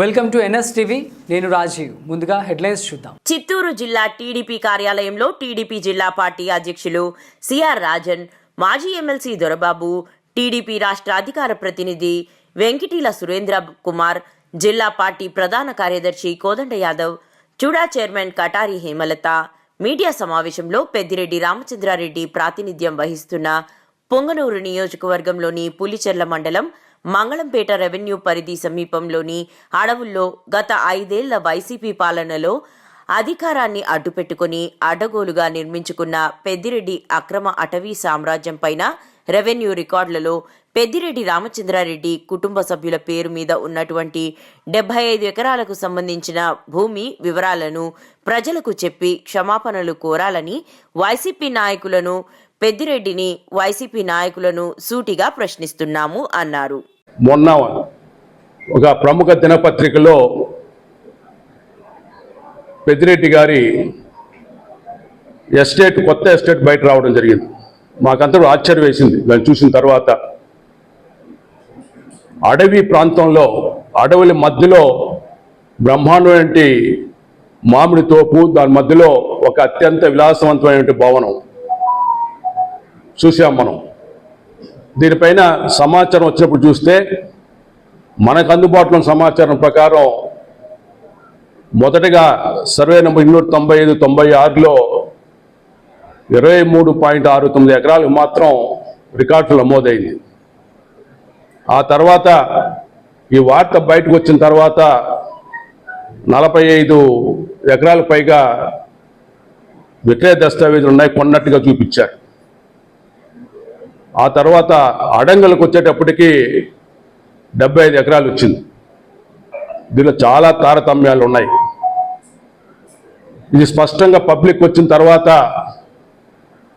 Welcome to NS TV. నేను రాజీవ్. ముందుగా headlines చూద్దాం. చిత్తూరు జిల్లా టీడీపీ కార్యాలయంలో టీడీపీ జిల్లా పార్టీ అధ్యక్షులు సిఆర్ రాజన్ మాజీ ఎమ్మెల్సీ దొరబాబు టీడీపీ రాష్ట్ర అధికార ప్రతినిధి వెంకిటీల సురేంద్ర కుమార్ జిల్లా పార్టీ ప్రధాన కార్యదర్శి కోదండ యాదవ్ చూడా చైర్మన్ కటారి హేమలత మీడియా సమావేశంలో పెద్దిరెడ్డి రామచంద్రారెడ్డి ప్రాతినిధ్యం వహిస్తున్న పొంగనూరు నియోజకవర్గంలోని పులిచెర్ల మండలం మంగళంపేట రెవెన్యూ పరిధి సమీపంలోని అడవుల్లో గత ఐదేళ్ళ వైసీపీ పాలనలో అధికారాన్ని అడ్డుపెట్టుకుని అడ్డగోలుగా నిర్మించుకున్న పెద్దిరెడ్డి అక్రమ అటవీ సామ్రాజ్యం పైన రెవెన్యూ రికార్డులలో పెద్దిరెడ్డి రామచంద్రారెడ్డి కుటుంబ సభ్యుల పేరు మీద ఉన్నటువంటి డెబ్బై ఐదు ఎకరాలకు సంబంధించిన భూమి వివరాలను ప్రజలకు చెప్పి క్షమాపణలు కోరాలని వైసీపీ నాయకులను పెద్దిరెడ్డిని వైసీపీ నాయకులను సూటిగా ప్రశ్నిస్తున్నాము అన్నారు. మొన్న ఒక ప్రముఖ దినపత్రికలో పెద్దిరెడ్డి గారి ఎస్టేట్ కొత్త ఎస్టేట్ బయట రావడం జరిగింది. మాకందరూ ఆశ్చర్యం వేసింది. దాన్ని చూసిన తర్వాత అడవి ప్రాంతంలో అడవుల మధ్యలో బ్రహ్మాండమైన మామిడి తోపు దాని మధ్యలో ఒక అత్యంత విలాసవంతమైన భవనం చూసాం మనం. దీనిపైన సమాచారం వచ్చినప్పుడు చూస్తే మనకు అందుబాటులో ఉన్న సమాచారం ప్రకారం మొదటగా సర్వే నెంబర్ ఇన్నూట తొంభై ఐదు తొంభై ఆరులో ఇరవై మూడు పాయింట్ ఆరు తొమ్మిది ఎకరాలకు మాత్రం రికార్డులు నమోదైంది. ఆ తర్వాత ఈ వార్త బయటకు వచ్చిన తర్వాత నలభై ఐదు ఎకరాల పైగా విక్రయ దస్తావేజులు ఉన్నాయి కొన్నట్టుగా చూపించారు. ఆ తర్వాత అడంగలకు వచ్చేటప్పటికి డెబ్బై ఐదు ఎకరాలు వచ్చింది. దీనిలో చాలా తారతమ్యాలు ఉన్నాయి. ఇది స్పష్టంగా పబ్లిక్ వచ్చిన తర్వాత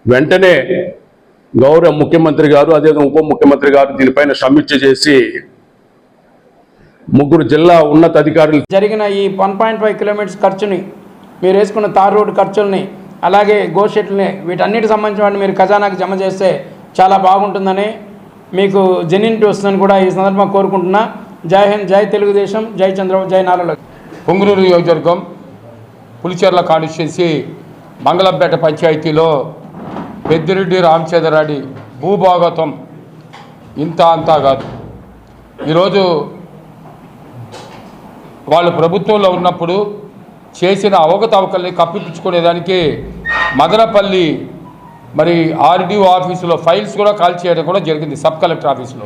వెంటనే గౌరవ ముఖ్యమంత్రి గారు అదేవిధంగా ఉప ముఖ్యమంత్రి గారు దీనిపైన సమీక్ష చేసి ముగ్గురు జిల్లా ఉన్నత అధికారులు జరిగిన ఈ వన్ పాయింట్ ఫైవ్ కిలోమీటర్స్ ఖర్చుని మీరు వేసుకున్న తార్ రోడ్డు ఖర్చుల్ని అలాగే గోషెట్లని వీటన్నిటి సంబంధించిన మీరు ఖజానాకి జమ చేస్తే చాలా బాగుంటుందని మీకు జెన్యునిటీ వస్తుందని కూడా ఈ సందర్భంగా కోరుకుంటున్నా. జై హింద్ జై తెలుగుదేశం జై చంద్రబాబు జై నాలుగు పొంగునూరు నియోజకవర్గం పులిచెర్ల కాన్స్టిట్యున్సీ మంగళంపేట పంచాయతీలో పెద్దిరెడ్డి రామచంద్రారెడ్డి భూభాగతం ఇంత అంతా కాదు. ఈరోజు వాళ్ళు ప్రభుత్వంలో ఉన్నప్పుడు చేసిన అవకతవకల్ని కప్పిపుచ్చుకునేదానికి మదనపల్లి మరి ఆర్డీఓ ఆఫీసులో ఫైల్స్ కూడా కాల్ చేయడం కూడా జరిగింది సబ్ కలెక్టర్ ఆఫీసులో.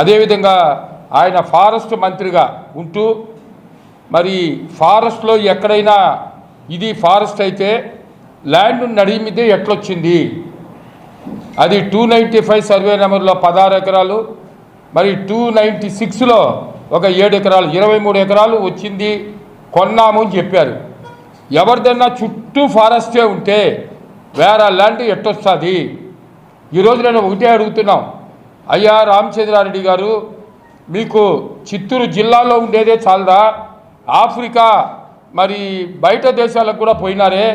అదేవిధంగా ఆయన ఫారెస్ట్ మంత్రిగా ఉంటూ మరి ఫారెస్ట్లో ఎక్కడైనా ఇది ఫారెస్ట్ అయితే ల్యాండ్ నడిమితే ఎట్లొచ్చింది? అది టూ నైంటీ ఫైవ్ సర్వే నెంబర్లో పదహారు ఎకరాలు మరి టూ నైంటీ సిక్స్లో ఒక ఏడు ఎకరాలు ఇరవై మూడు ఎకరాలు వచ్చింది కొన్నాము అని చెప్పారు. ఎవరిదన్నా చుట్టూ ఫారెస్టే ఉంటే వేరే ల్యాండ్ ఎట్టొస్తుంది ఈరోజు నేను ఒకటే అడుగుతున్నాం. అయ్యా రామచంద్రారెడ్డి గారు మీకు చిత్తూరు జిల్లాలో ఉండేదే చాలదా? ఆఫ్రికా మరి బయట దేశాలకు కూడా పోయినారే?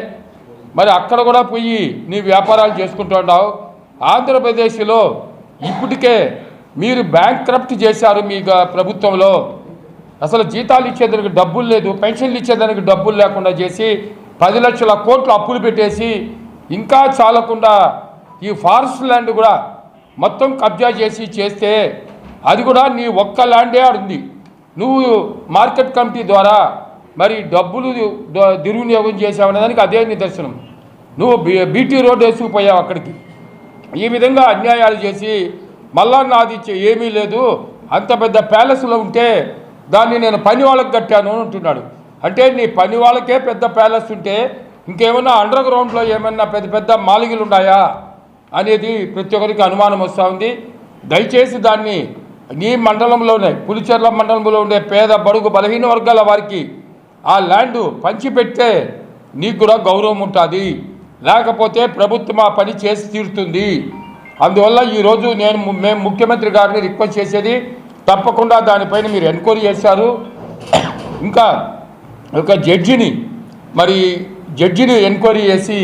మరి అక్కడ కూడా పోయి నీ వ్యాపారాలు చేసుకుంటున్నావు ఆంధ్రప్రదేశ్లో ఇప్పటికే మీరు బ్యాంక్ క్రప్ట్ చేశారు మీ ప్రభుత్వంలో. అసలు జీతాలు ఇచ్చేదానికి డబ్బులు లేదు పెన్షన్లు ఇచ్చేదానికి డబ్బులు లేకుండా చేసి పది లక్షల కోట్లు అప్పులు పెట్టేసి ఇంకా చాలకుండా ఈ ఫారెస్ట్ ల్యాండ్ కూడా మొత్తం కబ్జా చేసి చేస్తే అది కూడా నీ ఒక్క ల్యాండే ఆడుంది నువ్వు మార్కెట్ కమిటీ ద్వారా మరి డబ్బులు దుర్వినియోగం చేసావనే దానికి అదే నిదర్శనం. నువ్వు బీ- బీటీ రోడ్ వేసుకుపోయావు అక్కడికి. ఈ విధంగా అన్యాయాలు చేసి మళ్ళా నాది ఏమీ లేదు అంత పెద్ద ప్యాలెస్లో ఉంటే దాన్ని నేను పని వాళ్ళకి కట్టాను అంటున్నాడు. అంటే నీ పని వాళ్ళకే పెద్ద ప్యాలెస్ ఉంటే ఇంకేమన్నా అండర్ గ్రౌండ్లో ఏమన్నా పెద్ద పెద్ద మాలిగలు ఉన్నాయా అనేది ప్రతి ఒక్కరికి అనుమానం వస్తూ ఉంది. దయచేసి దాన్ని నీ మండలంలోనే పులిచెర్ల మండలంలో ఉండే పేద బడుగు బలహీన వర్గాల వారికి ఆ ల్యాండ్ పంచిపెడితే నీకు కూడా గౌరవం ఉంటుంది. లేకపోతే ప్రభుత్వం ఆ పని చేసి తీరుతుంది. అందువల్ల ఈరోజు నేను మేము ముఖ్యమంత్రి గారిని రిక్వెస్ట్ చేసేది తప్పకుండా దానిపైన మీరు ఎంక్వైరీ చేశారు. ఇంకా ఒక జడ్జిని మరి జడ్జిని ఎంక్వైరీ చేసి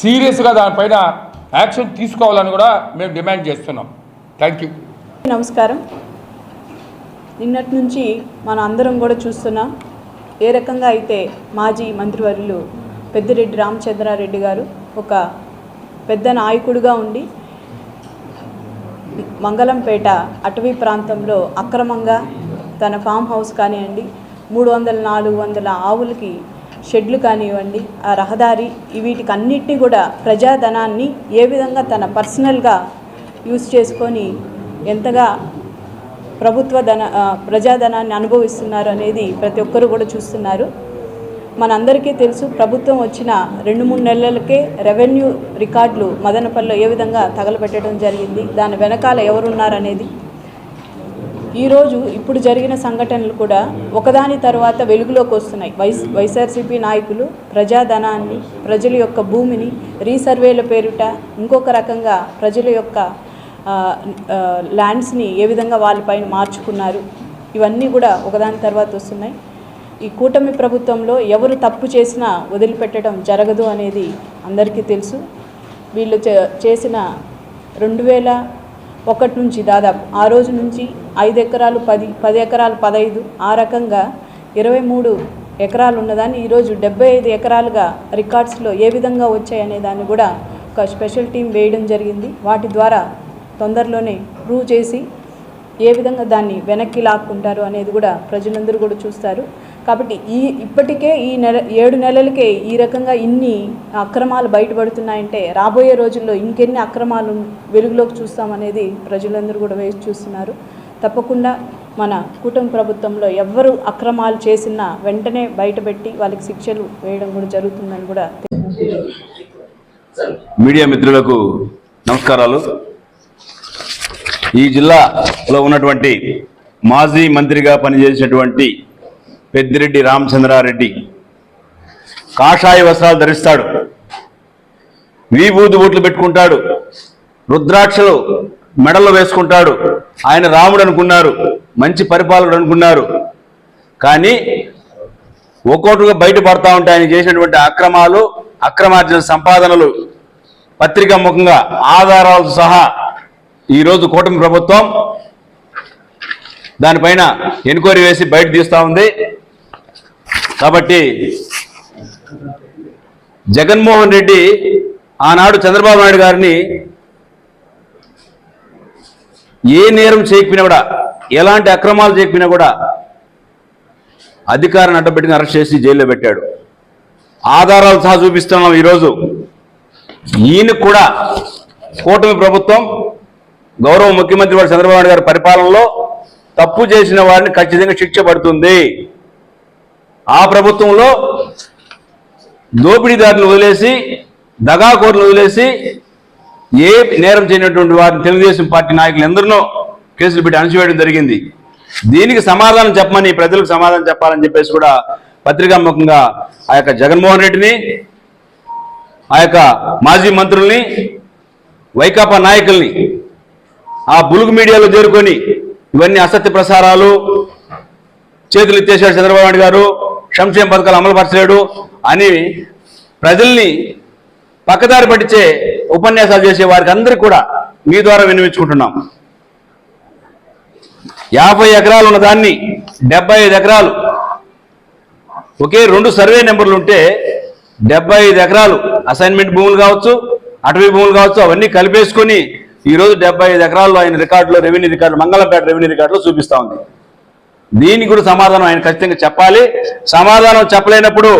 సీరియస్గా దానిపైన యాక్షన్ తీసుకోవాలని కూడా మేము డిమాండ్ చేస్తున్నాం. Thank you. నమస్కారం. నిన్నటి నుంచి మన అందరం కూడా చూస్తున్నాం. ఏ రకంగా అయితే మాజీ మంత్రివర్యులు పెద్దిరెడ్డి రామచంద్రారెడ్డి గారు ఒక పెద్ద నాయకుడిగా ఉండి మంగళంపేట అటవీ ప్రాంతంలో అక్రమంగా తన ఫామ్ హౌస్ కానివ్వండి మూడు వందల నాలుగు వందల ఆవులకి షెడ్లు కానివ్వండి ఆ రహదారి వీటికన్నిటినీ వీటికి కూడా ప్రజాధనాన్ని ఏ విధంగా తన పర్సనల్గా యూజ్ చేసుకొని ఎంతగా ప్రభుత్వ ధన ప్రజాధనాన్ని అనుభవిస్తున్నారు అనేది ప్రతి ఒక్కరు కూడా చూస్తున్నారు. మనందరికీ తెలుసు ప్రభుత్వం వచ్చిన రెండు మూడు నెలలకే రెవెన్యూ రికార్డులు మదనపల్లిలో ఏ విధంగా తగలబెట్టడం జరిగింది దాని వెనకాల ఎవరున్నారనేది. ఈరోజు ఇప్పుడు జరిగిన సంఘటనలు కూడా ఒకదాని తర్వాత వెలుగులోకి వస్తున్నాయి. వైస్ వైఎస్ఆర్సీపీ నాయకులు ప్రజాధనాన్ని ప్రజల యొక్క భూమిని రీసర్వేల పేరుట ఇంకొక రకంగా ప్రజల యొక్క ల్యాండ్స్ని ఏ విధంగా వాళ్ళపైన మార్చుకున్నారు. ఇవన్నీ కూడా ఒకదాని తర్వాత వస్తున్నాయి. ఈ కూటమి ప్రభుత్వంలో ఎవరు తప్పు చేసినా వదిలిపెట్టడం జరగదు అనేది అందరికీ తెలుసు. వీళ్ళు చే- చేసిన రెండు వేల ఒకటి నుంచి దాదాపు ఆ రోజు నుంచి ఐదు ఎకరాలు పది పది ఎకరాలు పదహైదు ఆ రకంగా ఇరవై మూడు ఎకరాలు ఉన్నదాన్ని ఈరోజు డెబ్బై ఐదు ఎకరాలుగా రికార్డ్స్లో ఏ విధంగా వచ్చాయనే దాన్ని కూడా ఒక స్పెషల్ టీం వేయడం జరిగింది. వాటి ద్వారా తొందరలోనే ప్రూవ్ చేసి ఏ విధంగా దాన్ని వెనక్కి లాక్కుంటారు అనేది కూడా ప్రజలందరూ కూడా చూస్తారు. కాబట్టి ఈ ఇప్పటికే ఈ నెల ఏడు నెలలకే ఈ రకంగా ఇన్ని అక్రమాలు బయటపడుతున్నాయంటే రాబోయే రోజుల్లో ఇంకెన్ని అక్రమాలు వెలుగులోకి చూస్తామనేది ప్రజలందరూ కూడా వేసి చూస్తున్నారు. తప్పకుండా మన కూటమి ప్రభుత్వంలో ఎవ్వరు అక్రమాలు చేసినా వెంటనే బయటపెట్టి వాళ్ళకి శిక్షలు వేయడం కూడా జరుగుతుందని కూడా మీడియా మిత్రులకు నమస్కారాలు. ఈ జిల్లాలో ఉన్నటువంటి మాజీ మంత్రిగా పనిచేసినటువంటి పెద్దిరెడ్డి రామచంద్రారెడ్డి. కాషాయ వస్త్రాలు ధరిస్తాడు. విభూతి బూట్లు పెట్టుకుంటాడు. రుద్రాక్షలు మెడలు వేసుకుంటాడు. ఆయన రాముడు అనుకున్నారు. మంచి పరిపాలకుడు అనుకున్నారు. కానీ ఒక్కొక్కటిగా బయటపడతా ఉంటే ఆయన చేసినటువంటి అక్రమాలు అక్రమార్జన సంపాదనలు పత్రికా ముఖంగా ఆధారాలతో సహా ఈరోజు కూటమి ప్రభుత్వం దానిపైన ఎన్క్వైరీ వేసి బయట తీస్తా ఉంది. కాబట్టి జగన్మోహన్ రెడ్డి ఆనాడు చంద్రబాబు నాయుడు గారిని ఏ నేరం చేయకపోయినా కూడా ఎలాంటి అక్రమాలు చేయకపోయినా కూడా అధికారాన్ని అడ్డబెట్టిన అరెస్ట్ చేసి జైల్లో పెట్టాడు. ఆధారాలు సహా చూపిస్తున్నాం ఈరోజు. ఈయన కూడా కూటమి ప్రభుత్వం గౌరవ ముఖ్యమంత్రి వారు చంద్రబాబు నాయుడు గారి పరిపాలనలో తప్పు చేసిన వారిని ఖచ్చితంగా శిక్ష పడుతుంది. ఆ ప్రభుత్వంలో దోపిడీదారులను వదిలేసి దగాకోరులు వదిలేసి ఏ నేరం చేయనటువంటి వారిని తెలుగుదేశం పార్టీ నాయకులు ఎందరినో కేసులు పెట్టి అణచివేయడం జరిగింది. దీనికి సమాధానం చెప్పమని ప్రజలకు సమాధానం చెప్పాలని చెప్పేసి కూడా పత్రికాముఖంగా ఆ యొక్క జగన్మోహన్ రెడ్డిని ఆ యొక్క మాజీ మంత్రుల్ని వైకాపా నాయకుల్ని ఆ బులుగు మీడియాలో చేరుకొని ఇవన్నీ అసత్య ప్రసారాలు చేతులు ఎత్తేసాడు చంద్రబాబు నాయుడు గారు సంక్షేమ పథకాలు అమలు పరచలేడు అని ప్రజల్ని పక్కదారి పట్టించే ఉపన్యాసాలు చేసే వారికి అందరికీ కూడా మీ ద్వారా వినిపించుకుంటున్నాం యాభై ఎకరాలు ఉన్న దాన్ని డెబ్బై ఐదు ఎకరాలు ఒకే రెండు సర్వే నెంబర్లు ఉంటే డెబ్బై ఐదు ఎకరాలు అసైన్మెంట్ భూములు కావచ్చు అటవీ భూములు కావచ్చు అవన్నీ కలిపేసుకొని ఈ రోజు డెబ్బై ఐదు ఎకరాల్లో ఆయన రికార్డులో రెవెన్యూ రికార్డు మంగళంపేట రెవెన్యూ రికార్డులో చూపిస్తా ఉంది. దీనికి కూడా సమాధానం ఆయన ఖచ్చితంగా చెప్పాలి. సమాధానం చెప్పలేనప్పుడు